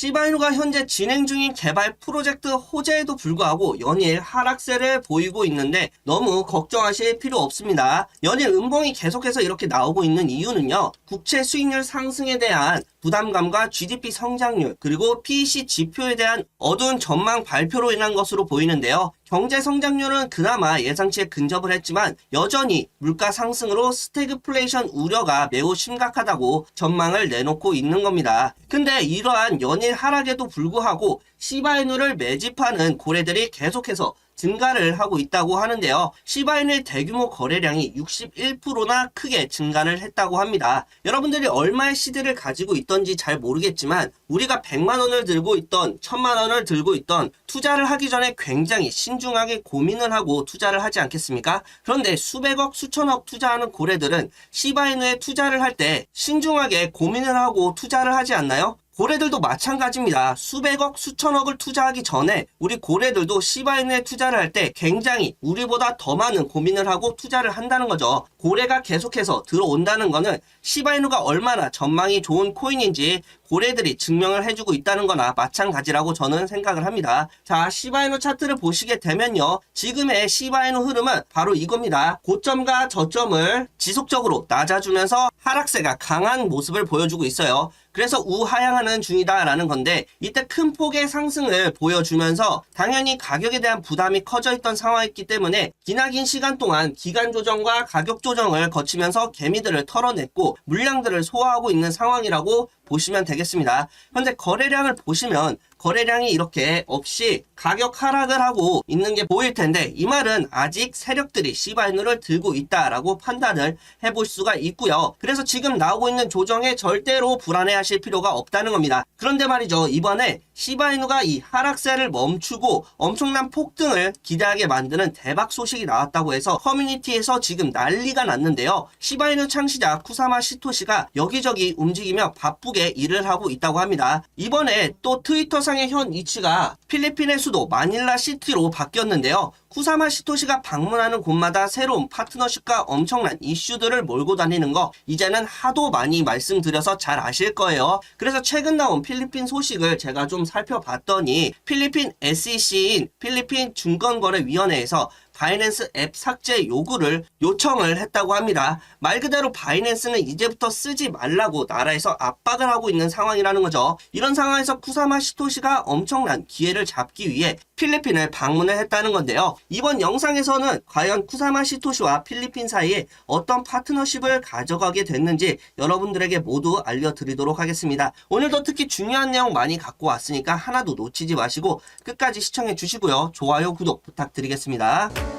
시바이누가 현재 진행 중인 개발 프로젝트 호재에도 불구하고 연일 하락세를 보이고 있는데 너무 걱정하실 필요 없습니다. 연일 음봉이 계속해서 이렇게 나오고 있는 이유는요. 국채 수익률 상승에 대한 부담감과 GDP 성장률 그리고 PEC 지표에 대한 어두운 전망 발표로 인한 것으로 보이는데요. 경제 성장률은 그나마 예상치에 근접을 했지만 여전히 물가 상승으로 스태그플레이션 우려가 매우 심각하다고 전망을 내놓고 있는 겁니다. 근데 이러한 연일 하락에도 불구하고 시바이누를 매집하는 고래들이 계속해서 증가를 하고 있다고 하는데요. 시바이누의 대규모 거래량이 61%나 크게 증가를 했다고 합니다. 여러분들이 얼마의 시드를 가지고 있던지 잘 모르겠지만 우리가 100만 원을 들고 있던 1000만 원을 들고 있던 투자를 하기 전에 굉장히 신중하게 고민을 하고 투자를 하지 않겠습니까? 그런데 수백억 수천억 투자하는 고래들은 시바이누에 투자를 할 때 신중하게 고민을 하고 투자를 하지 않나요? 고래들도 마찬가지입니다. 수백억, 수천억을 투자하기 전에 우리 고래들도 시바이누에 투자를 할 때 굉장히 우리보다 더 많은 고민을 하고 투자를 한다는 거죠. 고래가 계속해서 들어온다는 거는 시바이누가 얼마나 전망이 좋은 코인인지 고래들이 증명을 해주고 있다는 거나 마찬가지라고 저는 생각을 합니다. 자, 시바이누 차트를 보시게 되면요. 지금의 시바이누 흐름은 바로 이겁니다. 고점과 저점을 지속적으로 낮아주면서 하락세가 강한 모습을 보여주고 있어요. 그래서 우하향하는 중이다라는 건데 이때 큰 폭의 상승을 보여주면서 당연히 가격에 대한 부담이 커져 있던 상황이기 때문에 기나긴 시간 동안 기간 조정과 가격 조정을 거치면서 개미들을 털어냈고 물량들을 소화하고 있는 상황이라고 보시면 되겠습니다. 현재 거래량을 보시면 거래량이 이렇게 없이 가격 하락을 하고 있는 게 보일 텐데 이 말은 아직 세력들이 시바이누를 들고 있다라고 판단을 해볼 수가 있고요. 그래서 지금 나오고 있는 조정에 절대로 불안해하실 필요가 없다는 겁니다. 그런데 말이죠. 이번에 시바이누가 이 하락세를 멈추고 엄청난 폭등을 기대하게 만드는 대박 소식이 나왔다고 해서 커뮤니티에서 지금 난리가 났는데요. 시바이누 창시자 쿠사마 시토시가 여기저기 움직이며 바쁘게 일을 하고 있다고 합니다. 이번에 또 트위터상의 현 위치가 필리핀의 수도 마닐라 시티로 바뀌었는데요. 쿠사마 시토시가 방문하는 곳마다 새로운 파트너십과 엄청난 이슈들을 몰고 다니는 거 이제는 하도 많이 말씀드려서 잘 아실 거예요. 그래서 최근 나온 필리핀 소식을 제가 좀 살펴봤더니 필리핀 SEC인 필리핀 증권거래위원회에서 바이낸스 앱 삭제 요구를 요청을 했다고 합니다. 말 그대로 바이낸스는 이제부터 쓰지 말라고 나라에서 압박을 하고 있는 상황이라는 거죠. 이런 상황에서 쿠사마 시토시가 엄청난 기회를 잡기 위해 필리핀을 방문을 했다는 건데요. 이번 영상에서는 과연 쿠사마 시토시와 필리핀 사이에 어떤 파트너십을 가져가게 됐는지 여러분들에게 모두 알려드리도록 하겠습니다. 오늘도 특히 중요한 내용 많이 갖고 왔으니까 하나도 놓치지 마시고 끝까지 시청해 주시고요. 좋아요, 구독 부탁드리겠습니다.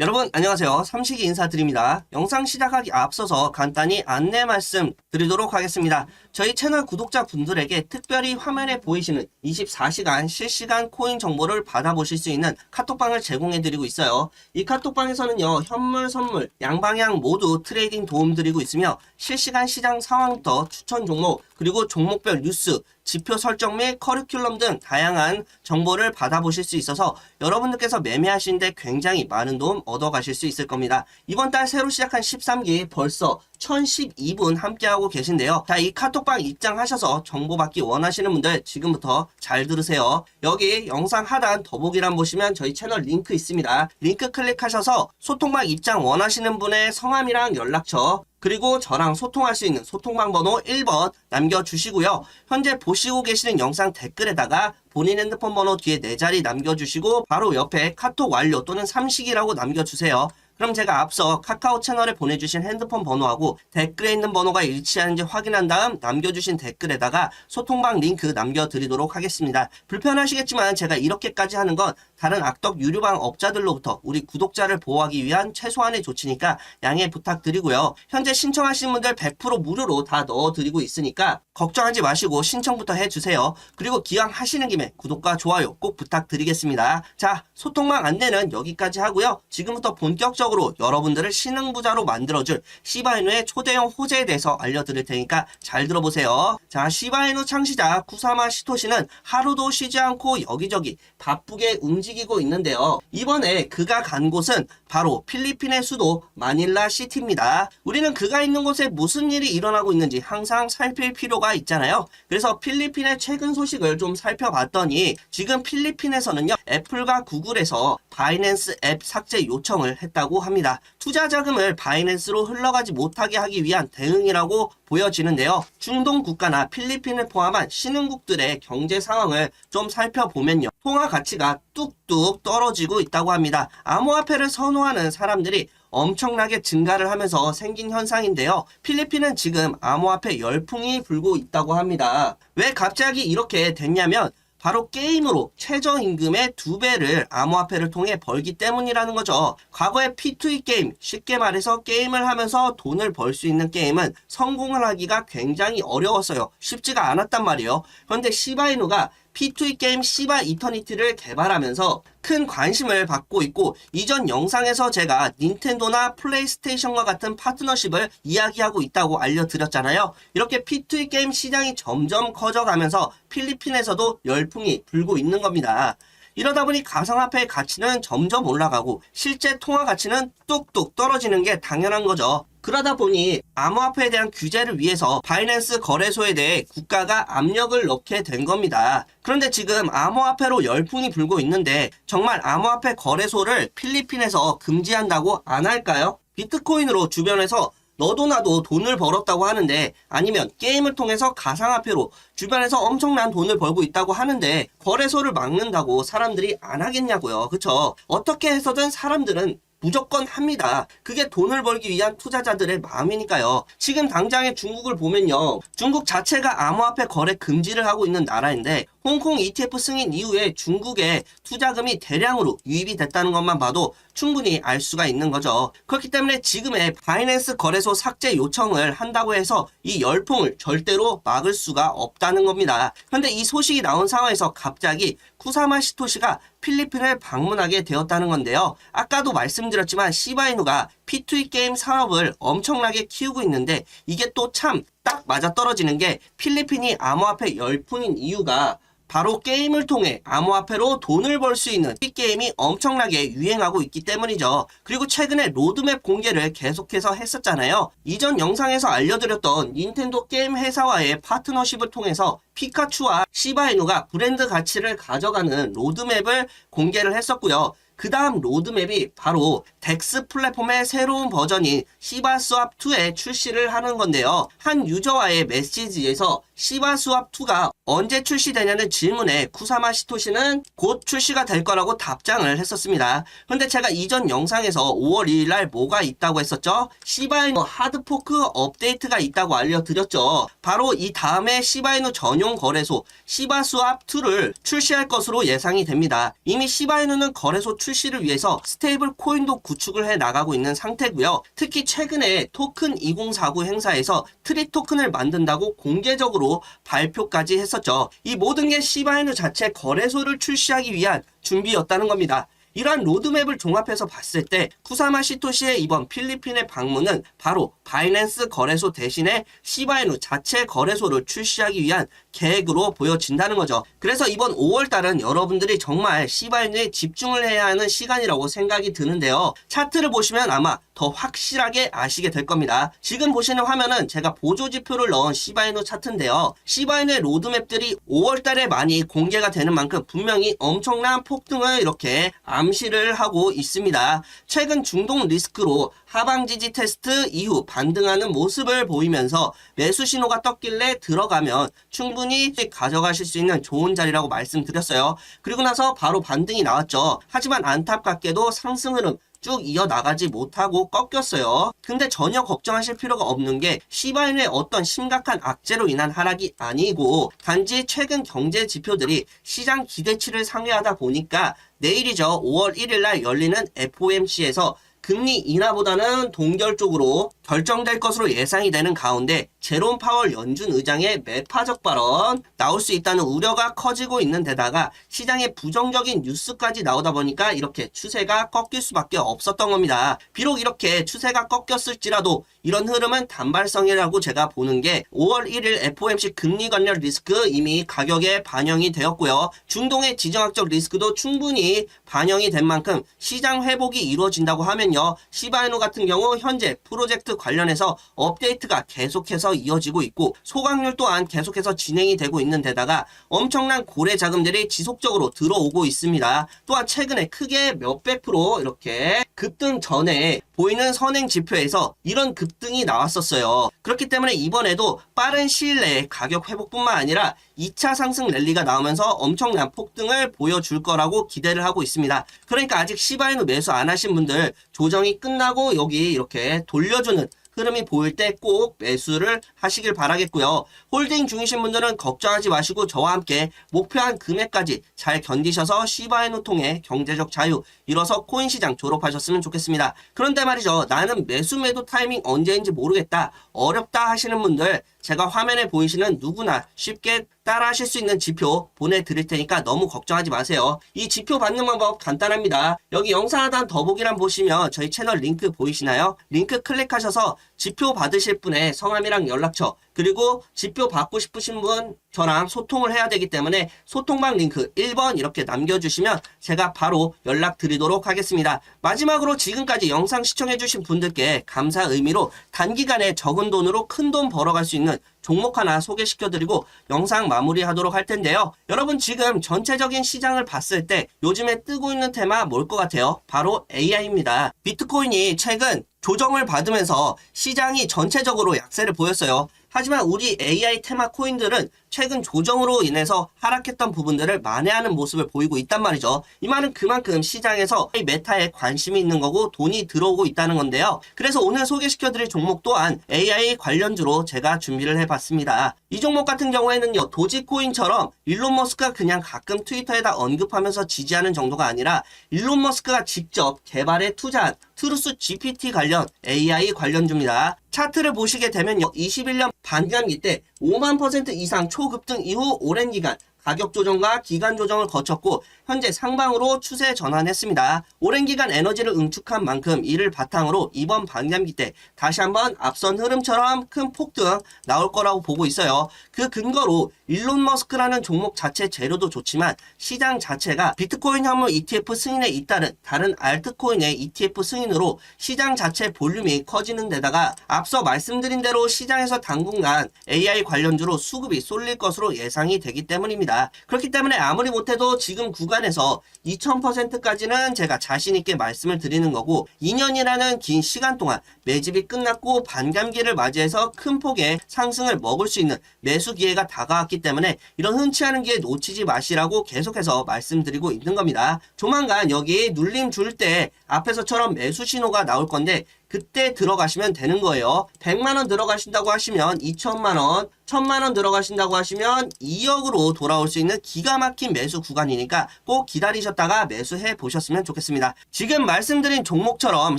여러분 안녕하세요. 삼식이 인사드립니다. 영상 시작하기 앞서서 간단히 안내 말씀 드리도록 하겠습니다. 저희 채널 구독자 분들에게 특별히 화면에 보이시는 24시간 실시간 코인 정보를 받아보실 수 있는 카톡방을 제공해 드리고 있어요. 이 카톡방에서는요 현물 선물 양방향 모두 트레이딩 도움 드리고 있으며 실시간 시장 상황부터 추천 종목 그리고 종목별 뉴스 지표 설정 및 커리큘럼 등 다양한 정보를 받아보실 수 있어서 여러분들께서 매매하시는데 굉장히 많은 도움 얻어가실 수 있을 겁니다. 이번 달 새로 시작한 13기 벌써 1012분 함께하고 계신데요. 자, 이 카톡방 입장하셔서 정보 받기 원하시는 분들 지금부터 잘 들으세요. 여기 영상 하단 더보기란 보시면 저희 채널 링크 있습니다. 링크 클릭하셔서 소통방 입장 원하시는 분의 성함이랑 연락처 그리고 저랑 소통할 수 있는 소통방 번호 1번 남겨주시고요. 현재 보시고 계시는 영상 댓글에다가 본인 핸드폰 번호 뒤에 네 자리 남겨주시고 바로 옆에 카톡 완료 또는 삼식이라고 남겨주세요. 그럼 제가 앞서 카카오 채널에 보내주신 핸드폰 번호하고 댓글에 있는 번호가 일치하는지 확인한 다음 남겨주신 댓글에다가 소통방 링크 남겨드리도록 하겠습니다. 불편하시겠지만 제가 이렇게까지 하는 건 다른 악덕 유료방 업자들로부터 우리 구독자를 보호하기 위한 최소한의 조치니까 양해 부탁드리고요. 현재 신청하신 분들 100% 무료로 다 넣어드리고 있으니까 걱정하지 마시고 신청부터 해주세요. 그리고 기왕 하시는 김에 구독과 좋아요 꼭 부탁드리겠습니다. 자, 소통망 안내는 여기까지 하고요. 지금부터 본격적으로 본격적으로 여러분들을 신흥부자로 만들어줄 시바이누의 초대형 호재에 대해서 알려드릴 테니까 잘 들어보세요. 자, 시바이누 창시자 쿠사마 시토시는 하루도 쉬지 않고 여기저기 바쁘게 움직이고 있는데요. 이번에 그가 간 곳은 바로 필리핀의 수도 마닐라 시티입니다. 우리는 그가 있는 곳에 무슨 일이 일어나고 있는지 항상 살필 필요가 있잖아요. 그래서 필리핀의 최근 소식을 좀 살펴봤더니 지금 필리핀에서는요 애플과 구글에서 바이낸스 앱 삭제 요청을 했다고 합니다. 투자 자금을 바이낸스로 흘러가지 못하게 하기 위한 대응이라고 보여지는데요. 중동 국가나 필리핀을 포함한 신흥국들의 경제 상황을 좀 살펴보면요. 통화 가치가 뚝뚝 떨어지고 있다고 합니다. 암호화폐를 선호하는 사람들이 엄청나게 증가를 하면서 생긴 현상인데요. 필리핀은 지금 암호화폐 열풍이 불고 있다고 합니다. 왜 갑자기 이렇게 됐냐면 바로 게임으로 최저임금의 두 배를 암호화폐를 통해 벌기 때문이라는 거죠. 과거에 P2E 게임, 쉽게 말해서 게임을 하면서 돈을 벌 수 있는 게임은 성공을 하기가 굉장히 어려웠어요. 쉽지가 않았단 말이에요. 그런데 시바이누가 P2E 게임 시바 이터니티를 개발하면서 큰 관심을 받고 있고 이전 영상에서 제가 닌텐도나 플레이스테이션과 같은 파트너십을 이야기하고 있다고 알려드렸잖아요. 이렇게 P2E 게임 시장이 점점 커져가면서 필리핀에서도 열풍이 불고 있는 겁니다. 이러다 보니 가상화폐의 가치는 점점 올라가고 실제 통화 가치는 뚝뚝 떨어지는 게 당연한 거죠. 그러다 보니 암호화폐에 대한 규제를 위해서 바이낸스 거래소에 대해 국가가 압력을 넣게 된 겁니다. 그런데 지금 암호화폐로 열풍이 불고 있는데 정말 암호화폐 거래소를 필리핀에서 금지한다고 안 할까요? 비트코인으로 주변에서 너도 나도 돈을 벌었다고 하는데 아니면 게임을 통해서 가상화폐로 주변에서 엄청난 돈을 벌고 있다고 하는데 거래소를 막는다고 사람들이 안 하겠냐고요. 그쵸? 어떻게 해서든 사람들은 무조건 합니다. 그게 돈을 벌기 위한 투자자들의 마음이니까요. 지금 당장의 중국을 보면요. 중국 자체가 암호화폐 거래 금지를 하고 있는 나라인데 홍콩 ETF 승인 이후에 중국에 투자금이 대량으로 유입이 됐다는 것만 봐도 충분히 알 수가 있는 거죠. 그렇기 때문에 지금의 바이낸스 거래소 삭제 요청을 한다고 해서 이 열풍을 절대로 막을 수가 없다는 겁니다. 그런데 이 소식이 나온 상황에서 갑자기 쿠사마 시토시가 필리핀을 방문하게 되었다는 건데요. 아까도 말씀드렸지만 시바이누가 P2E 게임 산업을 엄청나게 키우고 있는데 이게 또 참 딱 맞아 떨어지는 게 필리핀이 암호화폐 열풍인 이유가 바로 게임을 통해 암호화폐로 돈을 벌 수 있는 이 게임이 엄청나게 유행하고 있기 때문이죠. 그리고 최근에 로드맵 공개를 계속해서 했었잖아요. 이전 영상에서 알려드렸던 닌텐도 게임 회사와의 파트너십을 통해서 피카츄와 시바이누가 브랜드 가치를 가져가는 로드맵을 공개를 했었고요. 그 다음 로드맵이 바로 덱스 플랫폼의 새로운 버전인 시바스왑2의 출시를 하는 건데요. 한 유저와의 메시지에서 시바스왑2가 언제 출시되냐는 질문에 쿠사마 시토시는 곧 출시가 될 거라고 답장을 했었습니다. 근데 제가 이전 영상에서 5월 2일 날 뭐가 있다고 했었죠? 시바이누 하드포크 업데이트가 있다고 알려드렸죠. 바로 이 다음에 시바이누 전용 거래소 시바스왑2를 출시할 것으로 예상이 됩니다. 이미 시바이누는 거래소 출시를 위해서 스테이블 코인도 구축을 해 나가고 있는 상태고요. 특히 최근에 토큰 2049 행사에서 트리 토큰을 만든다고 공개적으로 발표까지 했었 죠. 이 모든 게 시바이누 자체 거래소를 출시하기 위한 준비였다는 겁니다. 이러한 로드맵을 종합해서 봤을 때 쿠사마 시토시의 이번 필리핀의 방문은 바로 바이낸스 거래소 대신에 시바이누 자체 거래소를 출시하기 위한 계획으로 보여진다는 거죠. 그래서 이번 5월달은 여러분들이 정말 시바이누에 집중을 해야 하는 시간이라고 생각이 드는데요. 차트를 보시면 아마 더 확실하게 아시게 될 겁니다. 지금 보시는 화면은 제가 보조지표를 넣은 시바이누 차트인데요. 시바이누의 로드맵들이 5월달에 많이 공개가 되는 만큼 분명히 엄청난 폭등을 이렇게 암시를 하고 있습니다. 최근 중동 리스크로 하방 지지 테스트 이후 반등하는 모습을 보이면서 매수 신호가 떴길래 들어가면 충분히 가져가실 수 있는 좋은 자리라고 말씀드렸어요. 그리고 나서 바로 반등이 나왔죠. 하지만 안타깝게도 상승 흐름 쭉 이어나가지 못하고 꺾였어요. 근데 전혀 걱정하실 필요가 없는 게 시바인의 어떤 심각한 악재로 인한 하락이 아니고 단지 최근 경제 지표들이 시장 기대치를 상회하다 보니까 내일이죠. 5월 1일 날 열리는 FOMC에서 금리 인하보다는 동결적으로 결정될 것으로 예상이 되는 가운데 제롬 파월 연준 의장의 매파적 발언 나올 수 있다는 우려가 커지고 있는 데다가 시장에 부정적인 뉴스까지 나오다 보니까 이렇게 추세가 꺾일 수밖에 없었던 겁니다. 비록 이렇게 추세가 꺾였을지라도 이런 흐름은 단발성이라고 제가 보는 게 5월 1일 FOMC 금리 관련 리스크 이미 가격에 반영이 되었고요. 중동의 지정학적 리스크도 충분히 반영이 된 만큼 시장 회복이 이루어진다고 하면 요. 시바이노 같은 경우 현재 프로젝트 관련해서 업데이트가 계속해서 이어지고 있고 소각률 또한 계속해서 진행이 되고 있는 데다가 엄청난 고래 자금들이 지속적으로 들어오고 있습니다. 또한 최근에 크게 몇백 프로 이렇게 급등 전에 보이는 선행 지표에서 이런 급등이 나왔었어요. 그렇기 때문에 이번에도 빠른 시일 내에 가격 회복뿐만 아니라 2차 상승 랠리가 나오면서 엄청난 폭등을 보여줄 거라고 기대를 하고 있습니다. 그러니까 아직 시바이노 매수 안 하신 분들 조정이 끝나고 여기 이렇게 돌려주는 흐름이 보일 때 꼭 매수를 하시길 바라겠고요. 홀딩 중이신 분들은 걱정하지 마시고 저와 함께 목표한 금액까지 잘 견디셔서 시바이노 통해 경제적 자유 이뤄서 코인 시장 졸업하셨으면 좋겠습니다. 그런데 말이죠. 나는 매수 매도 타이밍 언제인지 모르겠다. 어렵다 하시는 분들 제가 화면에 보이시는 누구나 쉽게 따라 하실 수 있는 지표 보내드릴 테니까 너무 걱정하지 마세요. 이 지표 받는 방법 간단합니다. 여기 영상 하단 더보기란 보시면 저희 채널 링크 보이시나요? 링크 클릭하셔서 지표 받으실 분의 성함이랑 연락처 그리고 지표 받고 싶으신 분 저랑 소통을 해야 되기 때문에 소통방 링크 1번 이렇게 남겨주시면 제가 바로 연락드리도록 하겠습니다. 마지막으로 지금까지 영상 시청해주신 분들께 감사 의미로 단기간에 적은 돈으로 큰 돈 벌어갈 수 있는 종목 하나 소개시켜드리고 영상 마무리하도록 할 텐데요. 여러분 지금 전체적인 시장을 봤을 때 요즘에 뜨고 있는 테마 뭘 것 같아요? 바로 AI입니다. 비트코인이 최근 조정을 받으면서 시장이 전체적으로 약세를 보였어요. 하지만 우리 AI 테마 코인들은 최근 조정으로 인해서 하락했던 부분들을 만회하는 모습을 보이고 있단 말이죠. 이 말은 그만큼 시장에서 이 메타에 관심이 있는 거고 돈이 들어오고 있다는 건데요. 그래서 오늘 소개시켜드릴 종목 또한 AI 관련주로 제가 준비를 해봤습니다. 이 종목 같은 경우에는요, 도지코인처럼 일론 머스크가 그냥 가끔 트위터에다 언급하면서 지지하는 정도가 아니라 일론 머스크가 직접 개발에 투자한 트루스 GPT 관련 AI 관련주입니다. 차트를 보시게 되면요. 21년 반감기 때 5만 퍼센트 이상 초급등 이후 오랜 기간 가격 조정과 기간 조정을 거쳤고 현재 상방으로 추세 전환했습니다. 오랜 기간 에너지를 응축한 만큼 이를 바탕으로 이번 반감기 때 다시 한번 앞선 흐름처럼 큰 폭등 나올 거라고 보고 있어요. 그 근거로 일론 머스크라는 종목 자체 재료도 좋지만 시장 자체가 비트코인 현물 ETF 승인에 잇따른 다른 알트코인의 ETF 승인으로 시장 자체 볼륨이 커지는 데다가 앞서 말씀드린 대로 시장에서 당분간 AI 관련주로 수급이 쏠릴 것으로 예상이 되기 때문입니다. 그렇기 때문에 아무리 못해도 지금 구간에서 2000%까지는 제가 자신있게 말씀을 드리는 거고 2년이라는 긴 시간 동안 매집이 끝났고 반감기를 맞이해서 큰 폭의 상승을 먹을 수 있는 매수 기회가 다가왔기 때문에 이런 흔치 않은 기회 놓치지 마시라고 계속해서 말씀드리고 있는 겁니다. 조만간 여기 눌림 줄 때 앞에서처럼 매수 신호가 나올 건데 그때 들어가시면 되는 거예요. 100만원 들어가신다고 하시면 2천만원, 1000만원 들어가신다고 하시면 2억으로 돌아올 수 있는 기가 막힌 매수 구간이니까 꼭 기다리셨다가 매수해 보셨으면 좋겠습니다. 지금 말씀드린 종목처럼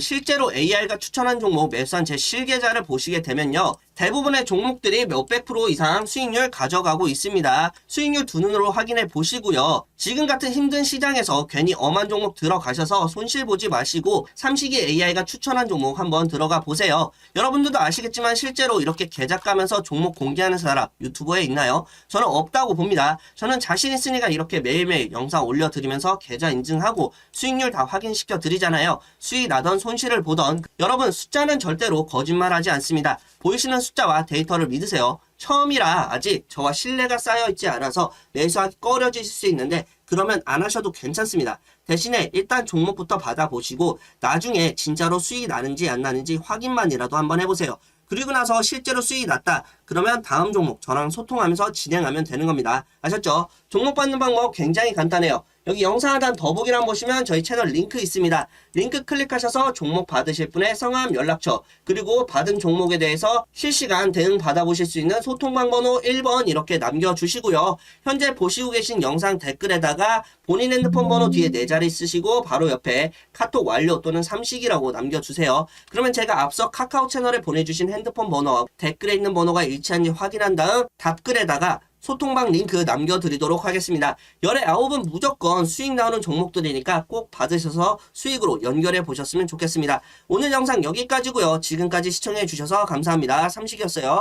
실제로 AI가 추천한 종목 매수한 제 실계좌를 보시게 되면요. 대부분의 종목들이 몇백 프로 이상 수익률 가져가고 있습니다. 수익률 두 눈으로 확인해 보시고요. 지금 같은 힘든 시장에서 괜히 엄한 종목 들어가셔서 손실 보지 마시고 삼식이 AI가 추천한 종목 한번 들어가 보세요. 여러분들도 아시겠지만 실제로 이렇게 계좌 까면서 종목 공개하는 사람 유튜브에 있나요? 저는 없다고 봅니다. 저는 자신 있으니까 이렇게 매일매일 영상 올려드리면서 계좌 인증하고 수익률 다 확인시켜 드리잖아요. 수익 나던 손실을 보던 여러분 숫자는 절대로 거짓말하지 않습니다. 보이시는 숫자와 데이터를 믿으세요. 처음이라 아직 저와 신뢰가 쌓여 있지 않아서 매수하기 꺼려지실 수 있는데 그러면 안 하셔도 괜찮습니다. 대신에 일단 종목부터 받아보시고 나중에 진짜로 수익이 나는지 안 나는지 확인만이라도 한번 해보세요. 그리고 나서 실제로 수익이 났다. 그러면 다음 종목 저랑 소통하면서 진행하면 되는 겁니다. 아셨죠? 종목 받는 방법 굉장히 간단해요. 여기 영상 하단 더보기란 보시면 저희 채널 링크 있습니다. 링크 클릭하셔서 종목 받으실 분의 성함, 연락처, 그리고 받은 종목에 대해서 실시간 대응 받아보실 수 있는 소통방 번호 1번 이렇게 남겨주시고요. 현재 보시고 계신 영상 댓글에다가 본인 핸드폰 번호 뒤에 네 자리 쓰시고 바로 옆에 카톡 완료 또는 삼식이라고 남겨주세요. 그러면 제가 앞서 카카오 채널에 보내주신 핸드폰 번호와 댓글에 있는 번호가 일치한지 확인한 다음 답글에다가 소통방 링크 남겨드리도록 하겠습니다. 열의 아홉은 무조건 수익 나오는 종목들이니까 꼭 받으셔서 수익으로 연결해 보셨으면 좋겠습니다. 오늘 영상 여기까지고요. 지금까지 시청해 주셔서 감사합니다. 삼식이었어요.